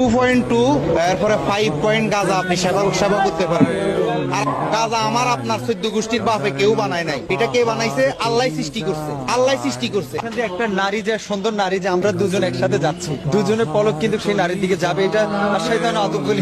Two point two এরপরে five point গাঁজা আপনি সেবা সেবা করতে পারেন। আর গাজা আমার আপনার চোদ্দ গোষ্ঠীর বাপে কেউ বানায় নাই। এটা কে বানাইছে? আল্লাহ সৃষ্টি করছে। আল্লাহ সৃষ্টি করছে। একটা নারী যে সুন্দর নারী যে আমরা দুজন একসাথে যাচ্ছি দুজনের পলক কিন্তু সেই নারীর দিকে যাবে। এটা আর শয়তান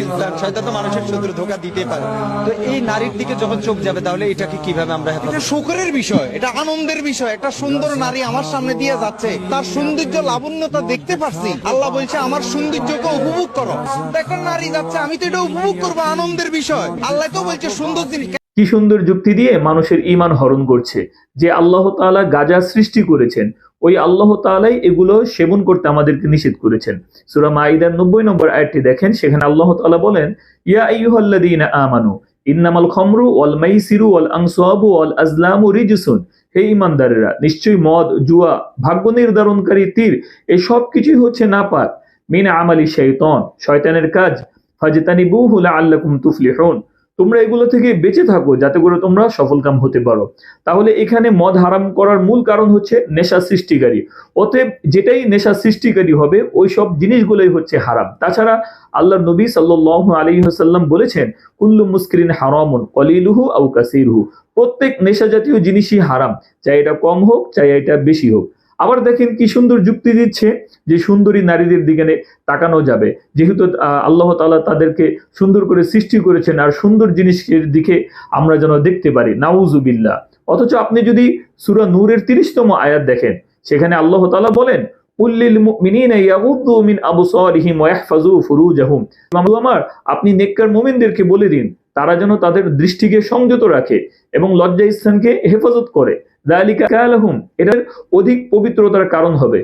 ইসলাম শয়তান তো মানুষের শত্রু ধোকা দিতে পারে। তো এই নারীর দিকে যখন চোখ যাবে তাহলে এটাকে কীভাবে আমরা এটা শোকরের বিষয় এটা আনন্দের বিষয়। একটা সুন্দর নারী আমার সামনে দিয়ে যাচ্ছে। তার সৌন্দর্য লাবণ্যতা দেখতে পারছি। আল্লাহ বলছে আমার সৌন্দর্যকে উপভোগ করো। দেখো নারী যাচ্ছে আমি তো এটা উপভোগ করব আনন্দের বিষয়। আল্লাহ তো বলছে কি সুন্দর যুক্তি দিয়ে মানুষের ইমান হরণ করছে, যে আল্লাহ তাআলা গাজা সৃষ্টি করেছেন। ওই আল্লাহ তাআলাই এগুলো সেবন করতে আমাদেরকে নিষেধ করেছেন। সূরা মাইদার নব্বই নম্বর দেখেন, সেখানে আল্লাহ তাআলা বলেন, ইয়া আইয়ুহাল্লাযীনা আমানু, ইন্নামাল খামরু মাইসিরু আজলামু রিজসুন। হে ইমানদারেরা নিশ্চয়ই মদ, জুয়া, ভাগ্য নির্ধারণকারী তীর এই সব কিছুই হচ্ছে নাপাক। মিন আমালি শাইতান, শয়তানের কাজ। ফাজতানিবুহু লাআল্লাকুম তুফলিহুন। তোমরা এগুলো থেকে বেঁচে থাকো যাতে করে তোমরা সফলকাম হতে পারো। তাহলে এখানে মদ হারাম করার মূল কারণ হচ্ছে নেশা সৃষ্টিকারী। অতএব যেটাই নেশা সৃষ্টিকারী হবে ওই সব জিনিসগুলোই হচ্ছে হারাম। তাছাড়া আল্লাহ নবী সাল্লাহ আলী হাসাল্লাম বলেছেন, কুল্লু মুস্করিন হারামুন, কলিলুহু আউ কাসিরহু। প্রত্যেক নেশা জাতীয় জিনিসই হারাম, চাই এটা কম হোক, চাই এটা বেশি হোক। আবার দেখেন কি সুন্দর যুক্তি দিচ্ছে যে সুন্দরী নারীদের দিকে তাকানো যাবে। যেহেতু আল্লাহ তালা তাদেরকে সুন্দর করে সৃষ্টি করেছেন আর সুন্দর জিনিসের দিকে আমরা যেন দেখতে পারি। নাউজুবিল্লাহ অথচ আপনি যদি সূরা নূরের তিরিশতম আয়াত দেখেন, সেখানে আল্লাহ তালা বলেন আমার আপনি নেককার মুমিনদেরকে বলে দিন, তারা যেন তাদের দৃষ্টিকে সংযত রাখে এবং লজ্জা স্থানকে হেফাজত করে। এটার অধিক পবিত্রতার কারণ হবে।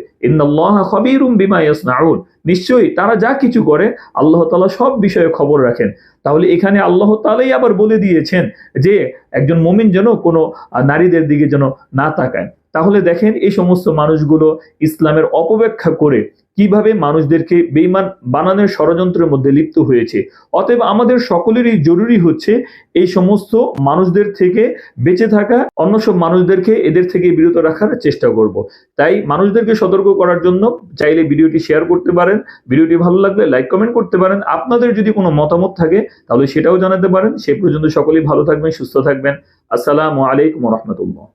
নিশ্চয়ই তারা যা কিছু করে, আল্লাহ তালা সব বিষয়ে খবর রাখেন। তাহলে এখানে আল্লাহ তালাই আবার বলে দিয়েছেন যে, একজন মমিন যেন কোনো নারীদের দিকে যেন না তাকায়। তাহলে দেখেন এই সমস্ত মানুষগুলো ইসলামের অপব্যাখ্যা করে কীভাবে মানুষদেরকে বেইমান বানানোর ষড়যন্ত্রের মধ্যে লিপ্ত হয়েছে। অতএব আমাদের সকলেরই জরুরি হচ্ছে এই সমস্ত মানুষদের থেকে বেঁচে থাকা, অন্য সব মানুষদেরকে এদের থেকে বিরত রাখার চেষ্টা করব। তাই মানুষদেরকে সতর্ক করার জন্য চাইলে ভিডিওটি শেয়ার করতে পারেন। ভিডিওটি ভালো লাগলে লাইক, কমেন্ট করতে পারেন। আপনাদের যদি কোনো মতামত থাকে তাহলে সেটাও জানাতে পারেন। সে পর্যন্ত সকলেই ভালো থাকবেন, সুস্থ থাকবেন। আসসালামু আলাইকুম রহমতুল্লাহ।